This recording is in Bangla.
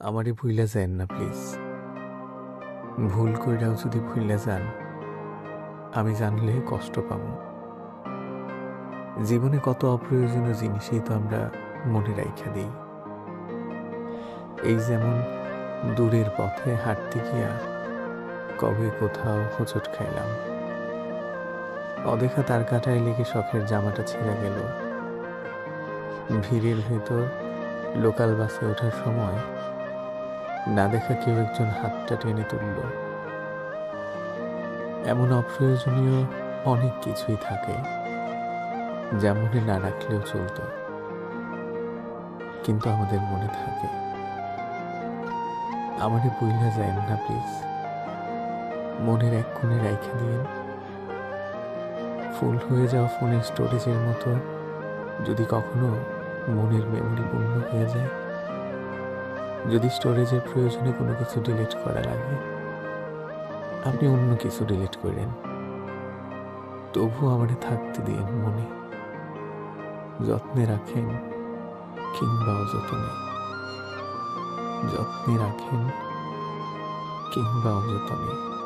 আমারে ভুইলা যায়েন না, প্লিজ। ভুল কইরাও যদি ভুইলা যান, আমি জানলে কষ্ট পাব। জীবনে কত অপ্রয়োজনীয় জিনিসই তো আমরা মনে রাইখা দিই। এই যেমন দূরের পথে হাঁটতে গিয়া কবে কোথাও হোঁচট খাইলাম। অদেখা তার কাটায় লেগে শখের জামাটা ছিঁড়া গেল। ভিড়ের ভেতর লোকাল বাসে ওঠার সময় না দেখা কেউ একজন হাতটা টেনে তুলল। এমন অপ্রয়োজনীয় অনেক কিছুই থাকে যা মনে না রাখলেও চলতো। কিন্তু আমাদের মনে থাকে আমারে বইলা যায় না, প্লিজ। মনের এক কোণে রাইখা দিয়েন। ফুল হয়ে যাওয়া ফোনের স্টোরেজের মতো যদি কখনো মনের মেমরি পূর্ণ হয়ে যায়। যদি স্টোরেজের প্রয়োজনে কোনো কিছু ডিলিট করা লাগে, আপনি অন্য কিছু ডিলিট করেন। তবু আমারে থাকতে দিন মনে। যত্নে রাখেন কিংবা অযত্নে। যত্নে রাখেন কিংবা অযত্নে।